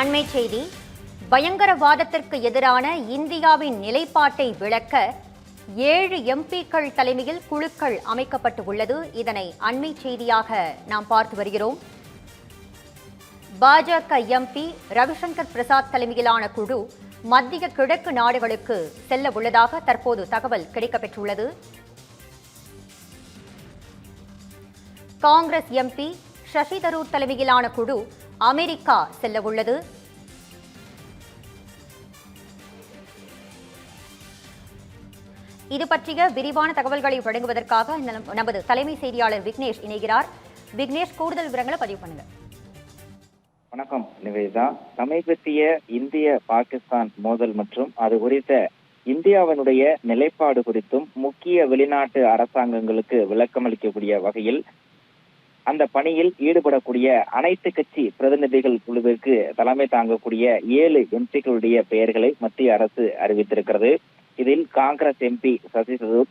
அண்மை செய்தி. பயங்கரவாதத்திற்கு எதிரான இந்தியாவின் நிலைப்பாட்டை விளக்க ஏழு எம்பிக்கள் தலைமையில் குழுக்கள் அமைக்கப்பட்டு உள்ளது இதனை அண்மை செய்தியாக நாம் பார்த்து வருகிறோம். பாஜக எம்பி ரவிசங்கர் பிரசாத் தலைமையிலான குழு மத்திய கிழக்கு நாடுகளுக்கு செல்ல உள்ளதாக தற்போது தகவல் கிடைக்கப்பெற்றுள்ளது. காங்கிரஸ் எம்பி சசி தரூர் தலைமையிலான குழு அமெரிக்கா செல்ல உள்ளது. இது பற்றிய விரிவான தகவல்களை வழங்குவதற்காக நமது தலைமை செய்தியாளர் விக்னேஷ் இணைகிறார். விக்னேஷ் கூடுதல் விவரங்களை பதிவு பண்ணுங்க. வணக்கம் நிவேதா. சமீபத்திய இந்திய பாகிஸ்தான் மோதல் மற்றும் அது குறித்த இந்தியாவினுடைய நிலைப்பாடு குறித்தும் முக்கிய வெளிநாட்டு அரசாங்கங்களுக்கு விளக்கமளிக்கக்கூடிய வகையில் அந்த பணியில் ஈடுபடக்கூடிய அனைத்து கட்சி பிரதிநிதிகள் குழுவிற்கு தலைமை தாங்கக்கூடிய ஏழு எம்பிக்களுடைய பெயர்களை மத்திய அரசு அறிவித்திருக்கிறது. இதில் காங்கிரஸ் எம்பி சசி தரூர்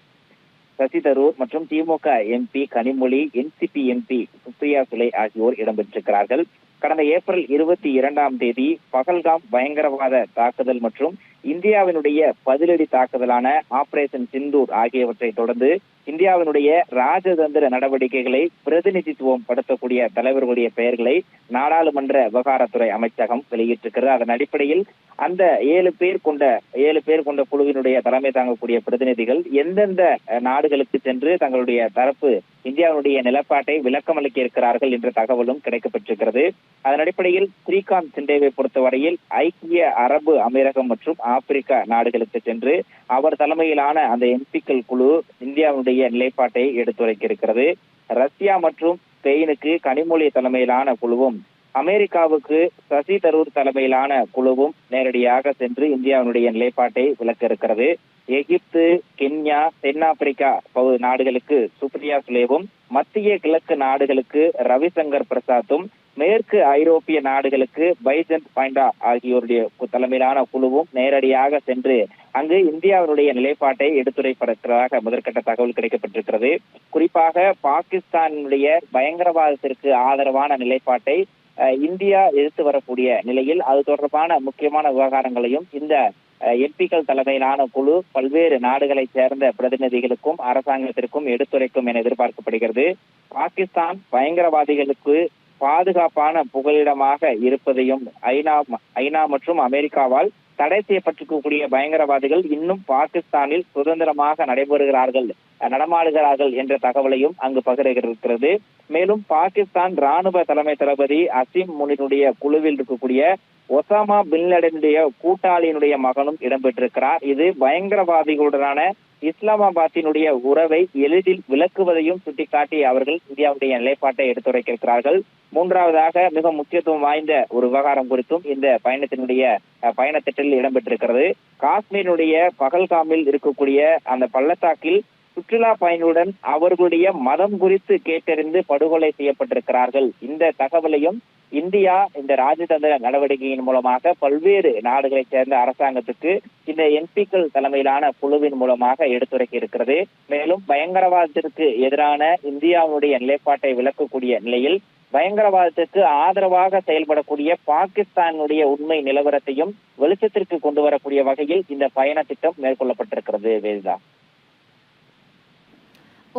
சசி தரூர் மற்றும் DMK MP Kanimozhi NCP MP Supriya Sule ஆகியோர் இடம்பெற்றிருக்கிறார்கள். கடந்த ஏப்ரல் இருபத்தி இரண்டாம் தேதி பகல்காம் பயங்கரவாத தாக்குதல் மற்றும் இந்தியாவினுடைய பதிலடி தாக்குதலான ஆபரேஷன் சிந்தூர் ஆகியவற்றை தொடர்ந்து இந்தியாவினுடைய ராஜதந்திர நடவடிக்கைகளை பிரதிநிதித்துவம் படுத்தக்கூடிய தலைவர்களுடைய பெயர்களை நாடாளுமன்ற விவகாரத்துறை அமைச்சகம் வெளியிட்டிருக்கிறது. அதன் அடிப்படையில் அந்த ஏழு பேர் கொண்ட ஏழு பேர் கொண்ட குழுவினுடைய தலைமை தாங்கக்கூடிய பிரதிநிதிகள் எந்தெந்த நாடுகளுக்கு சென்று தங்களுடைய தரப்பு இந்தியாவுடைய நிலப்பாட்டை விளக்கமளிக்க இருக்கிறார்கள் என்ற தகவலும் கிடைக்கப்பட்டிருக்கிறது. அதன் அடிப்படையில் ஸ்ரீகாந்த் சிண்டேவை பொறுத்தவரையில் ஐக்கிய அரபு அமீரகம் மற்றும் ஆப்பிரிக்கா நாடுகளுக்கு சென்று அவர் தலைமையிலான அந்த எம்பிக்கள் குழு இந்தியாவுடைய நிலைப்பாட்டை எடுத்துரைக்க இருக்கிறது ரஷ்யா மற்றும் ஸ்பெயினுக்கு கனிமொழி தலைமையிலான குழுவும் அமெரிக்காவுக்கு சசி தரூர் தலைமையிலான குழுவும் நேரடியாக சென்று இந்தியாவினுடைய நிலைப்பாட்டை விளக்க இருக்கிறது எகிப்து கென்யா தென்னாப்பிரிக்கா பகுதி நாடுகளுக்கு சுப்ரியா சுலேவும் மத்திய கிழக்கு நாடுகளுக்கு ரவிசங்கர் பிரசாத்தும் மேற்கு ஐரோப்பிய நாடுகளுக்கு பைஜந்த் பாண்டா ஆகியோருடைய தலைமையிலான குழுவும் நேரடியாக சென்று அங்கு இந்தியாவினுடைய நிலைப்பாட்டை எடுத்துரைப்பதற்காக முதற்கட்ட தகவல் கிடைக்கப்பட்டிருக்கிறது. குறிப்பாக பாகிஸ்தானுடைய பயங்கரவாதத்திற்கு ஆதரவான நிலைப்பாட்டை அஹ், இந்தியா எதிர்த்து வரக்கூடிய நிலையில் அது தொடர்பான முக்கியமான விவகாரங்களையும் இந்த எம்பிக்கள் தலைமையிலான குழு பல்வேறு நாடுகளைச் சேர்ந்த பிரதிநிதிகளுக்கும் அரசாங்கத்திற்கும் எடுத்துரைக்கும் என எதிர்பார்க்கப்படுகிறது. பாகிஸ்தான் பயங்கரவாதிகளுக்கு பாதுகாப்பான புகலிடமாக இருப்பதையும் ஐநா ஐநா மற்றும் அமெரிக்காவால் தடை செய்யப்பட்டிருக்கக்கூடிய பயங்கரவாதிகள் இன்னும் பாகிஸ்தானில் சுதந்திரமாக நடைபெறுகிறார்கள். நடமாடுகிறார்கள் என்ற தகவலையும் அங்கு பகிர்கிறது மேலும் பாகிஸ்தான் ராணுவ தலைமை தளபதி அசீம் முனினுடைய குழுவில் இருக்கக்கூடிய ஒசாமா பின்லடனுடைய கூட்டாளியினுடைய மகனும் இடம்பெற்றிருக்கிறார். இது பயங்கரவாதிகளுடனான இஸ்லாமாபாத்தினுடைய உறவை எளிதில் விளக்குவதையும் சுட்டிக்காட்டி அவர்கள் இந்தியாவுடைய நிலைப்பாட்டை எடுத்துரைக்கிறார்கள் மூன்றாவதாக மிக முக்கியத்துவம் வாய்ந்த ஒரு விவகாரம் குறித்தும் இந்த பயணத்தினுடைய அஹ், பயணத்திட்டத்தில் இடம்பெற்றிருக்கிறது. காஷ்மீருடைய பகல்காமில் இருக்கக்கூடிய அந்த பள்ளத்தாக்கில் சுற்றுலா பயணியுடன் அவர்களுடைய மதம் குறித்து கேட்டறிந்து படுகொலை செய்யப்பட்டிருக்கிறார்கள். இந்த தகவலையும் இந்தியா இந்த ராஜதந்திர நடவடிக்கையின் மூலமாக பல்வேறு நாடுகளைச் சேர்ந்த அரசாங்கத்துக்கு இந்த எம்பிக்கள் தலைமையிலான குழுவின் மூலமாக எடுத்துரைக்க இருக்கிறது மேலும் பயங்கரவாதத்திற்கு எதிரான இந்தியாவுடைய நிலைப்பாட்டை விளக்கக்கூடிய நிலையில் பயங்கரவாதத்திற்கு ஆதரவாக செயல்படக்கூடிய பாகிஸ்தானுடைய உண்மை நிலவரத்தையும் வெளிச்சத்திற்கு கொண்டு வரக்கூடிய வகையில் இந்த பயண திட்டம் மேற்கொள்ளப்பட்டிருக்கிறது வேதிதா.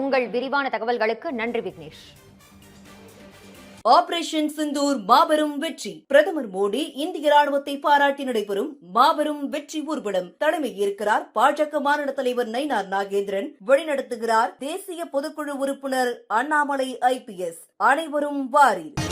உங்கள் விரிவான தகவல்களுக்கு நன்றி விக்னேஷ். ஆபரேஷன் சிந்தூர் மாபெரும் வெற்றி. பிரதமர் மோடி இந்திய ராணுவத்தை பாராட்டி நடைபெறும் மாபெரும் வெற்றி ஊர்வலம். தலைமை ஏற்கிறார் பாஜக மாநில தலைவர் நயினார் நாகேந்திரன். வழிநடத்துகிறார் தேசிய பொதுக்குழு உறுப்பினர் அண்ணாமலை ஐபிஎஸ் அனைவரும் வாரீர்.